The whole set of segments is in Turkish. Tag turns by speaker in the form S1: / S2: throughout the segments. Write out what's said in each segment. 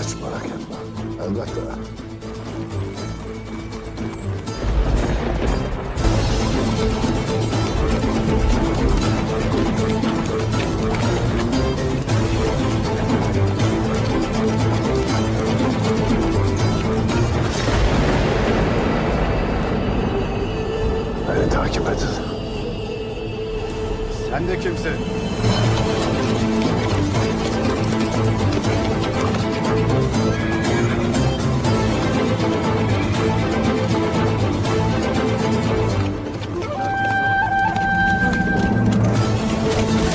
S1: Aç
S2: merak etme. Elbette.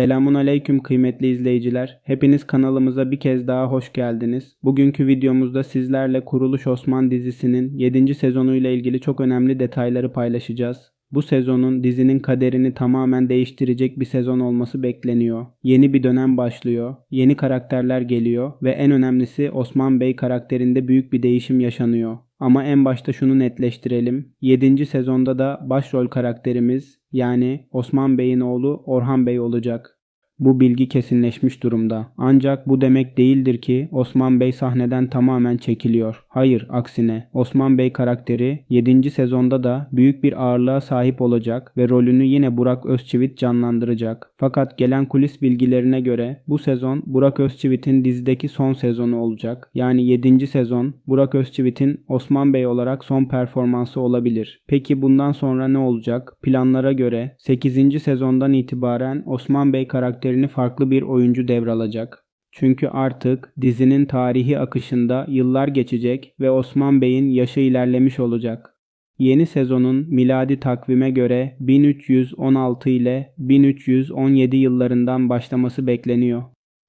S3: Selamun aleyküm kıymetli izleyiciler. Hepiniz kanalımıza bir kez daha hoş geldiniz. Bugünkü videomuzda sizlerle Kuruluş Osman dizisinin 7. sezonuyla ilgili çok önemli detayları paylaşacağız. Bu sezonun dizinin kaderini tamamen değiştirecek bir sezon olması bekleniyor. Yeni bir dönem başlıyor. Yeni karakterler geliyor ve en önemlisi Osman Bey karakterinde büyük bir değişim yaşanıyor. Ama en başta şunu netleştirelim. 7. sezonda da başrol karakterimiz yani Osman Bey'in oğlu Orhan Bey olacak. Bu bilgi kesinleşmiş durumda. Ancak bu demek değildir ki Osman Bey sahneden tamamen çekiliyor. Hayır, aksine Osman Bey karakteri 7. sezonda da büyük bir ağırlığa sahip olacak ve rolünü yine Burak Özçivit canlandıracak. Fakat gelen kulis bilgilerine göre bu sezon Burak Özçivit'in dizideki son sezonu olacak. Yani 7. sezon Burak Özçivit'in Osman Bey olarak son performansı olabilir. Peki bundan sonra ne olacak? Planlara göre 8. sezondan itibaren Osman Bey karakterini farklı bir oyuncu devralacak. Çünkü artık dizinin tarihi akışında yıllar geçecek ve Osman Bey'in yaşı ilerlemiş olacak. Yeni sezonun miladi takvime göre 1316 ile 1317 yıllarından başlaması bekleniyor.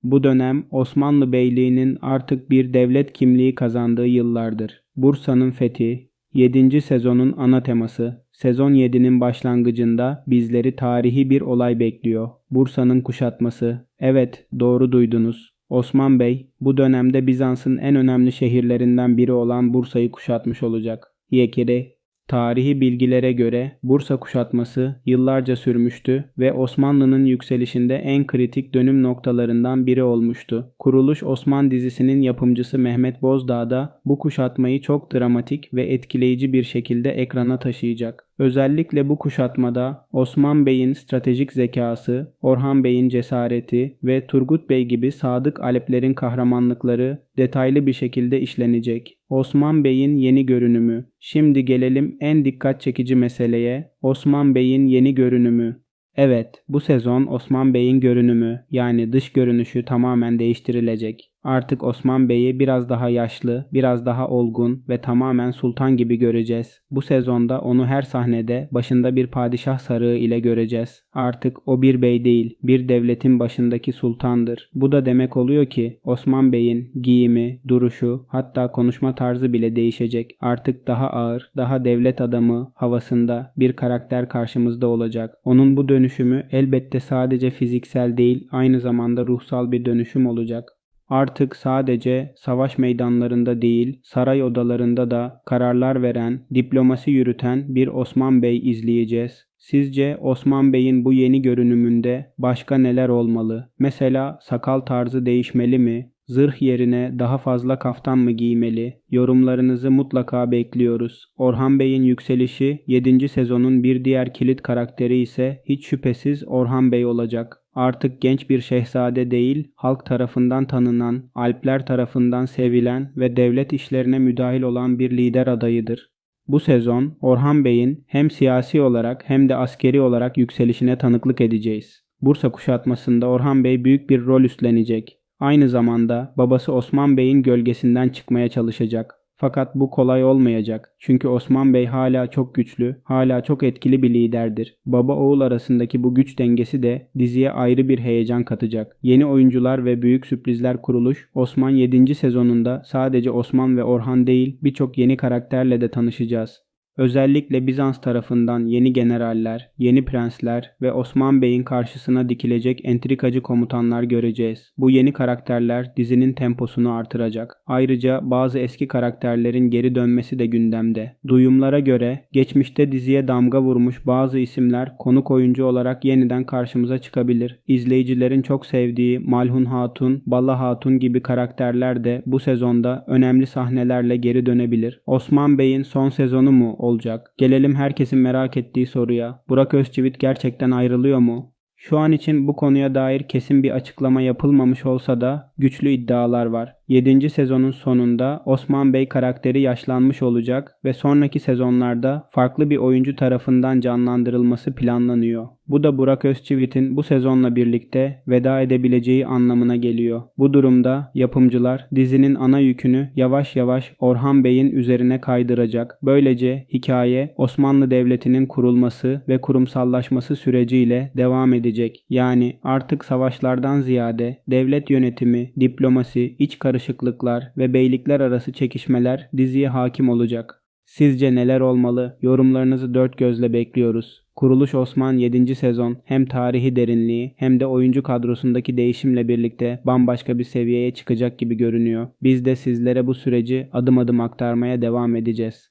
S3: Bu dönem Osmanlı Beyliği'nin artık bir devlet kimliği kazandığı yıllardır. Bursa'nın fethi, 7. sezonun ana teması, sezon 7'nin başlangıcında bizleri tarihi bir olay bekliyor. Bursa'nın kuşatması. Evet, doğru duydunuz. Osman Bey, bu dönemde Bizans'ın en önemli şehirlerinden biri olan Bursa'yı kuşatmış olacak. Yekeri, Tarihi bilgilere göre Bursa kuşatması yıllarca sürmüştü ve Osmanlı'nın yükselişinde en kritik dönüm noktalarından biri olmuştu. Kuruluş Osman dizisinin yapımcısı Mehmet Bozdağ da bu kuşatmayı çok dramatik ve etkileyici bir şekilde ekrana taşıyacak. Özellikle bu kuşatmada Osman Bey'in stratejik zekası, Orhan Bey'in cesareti ve Turgut Bey gibi sadık Aleplerin kahramanlıkları detaylı bir şekilde işlenecek. Osman Bey'in yeni görünümü. Şimdi gelelim en dikkat çekici meseleye. Osman Bey'in yeni görünümü. Evet, bu sezon Osman Bey'in görünümü yani dış görünüşü tamamen değiştirilecek. Artık Osman Bey'i biraz daha yaşlı, biraz daha olgun ve tamamen sultan gibi göreceğiz. Bu sezonda onu her sahnede başında bir padişah sarığı ile göreceğiz. Artık o bir bey değil, bir devletin başındaki sultandır. Bu da demek oluyor ki Osman Bey'in giyimi, duruşu, hatta konuşma tarzı bile değişecek. Artık daha ağır, daha devlet adamı havasında bir karakter karşımızda olacak. Onun bu dönüşümü elbette sadece fiziksel değil, aynı zamanda ruhsal bir dönüşüm olacak. Artık sadece savaş meydanlarında değil, saray odalarında da kararlar veren, diplomasi yürüten bir Osman Bey izleyeceğiz. Sizce Osman Bey'in bu yeni görünümünde başka neler olmalı? Mesela sakal tarzı değişmeli mi? Zırh yerine daha fazla kaftan mı giymeli? Yorumlarınızı mutlaka bekliyoruz. Orhan Bey'in yükselişi 7. sezonun bir diğer kilit karakteri ise hiç şüphesiz Orhan Bey olacak. Artık genç bir şehzade değil, halk tarafından tanınan, Alpler tarafından sevilen ve devlet işlerine müdahil olan bir lider adayıdır. Bu sezon Orhan Bey'in hem siyasi olarak hem de askeri olarak yükselişine tanıklık edeceğiz. Bursa kuşatmasında Orhan Bey büyük bir rol üstlenecek. Aynı zamanda babası Osman Bey'in gölgesinden çıkmaya çalışacak. Fakat bu kolay olmayacak. Çünkü Osman Bey hala çok güçlü, hala çok etkili bir liderdir. Baba oğul arasındaki bu güç dengesi de diziye ayrı bir heyecan katacak. Yeni oyuncular ve büyük sürprizler kuruluş, Osman 7. sezonunda sadece Osman ve Orhan değil birçok yeni karakterle de tanışacağız. Özellikle Bizans tarafından yeni generaller, yeni prensler ve Osman Bey'in karşısına dikilecek entrikacı komutanlar göreceğiz. Bu yeni karakterler dizinin temposunu artıracak. Ayrıca bazı eski karakterlerin geri dönmesi de gündemde. Duyumlara göre geçmişte diziye damga vurmuş bazı isimler konuk oyuncu olarak yeniden karşımıza çıkabilir. İzleyicilerin çok sevdiği Malhun Hatun, Bala Hatun gibi karakterler de bu sezonda önemli sahnelerle geri dönebilir. Osman Bey'in son sezonu mu olacak? Gelelim herkesin merak ettiği soruya. Burak Özçivit gerçekten ayrılıyor mu? Şu an için bu konuya dair kesin bir açıklama yapılmamış olsa da güçlü iddialar var. 7. sezonun sonunda Osman Bey karakteri yaşlanmış olacak ve sonraki sezonlarda farklı bir oyuncu tarafından canlandırılması planlanıyor. Bu da Burak Özçivit'in bu sezonla birlikte veda edebileceği anlamına geliyor. Bu durumda yapımcılar dizinin ana yükünü yavaş yavaş Orhan Bey'in üzerine kaydıracak. Böylece hikaye Osmanlı Devleti'nin kurulması ve kurumsallaşması süreciyle devam edecek. Yani artık savaşlardan ziyade devlet yönetimi, diplomasi, iç karışıklıklar ve beylikler arası çekişmeler diziye hakim olacak. Sizce neler olmalı? Yorumlarınızı dört gözle bekliyoruz. Kuruluş Osman 7. sezon hem tarihi derinliği hem de oyuncu kadrosundaki değişimle birlikte bambaşka bir seviyeye çıkacak gibi görünüyor. Biz de sizlere bu süreci adım adım aktarmaya devam edeceğiz.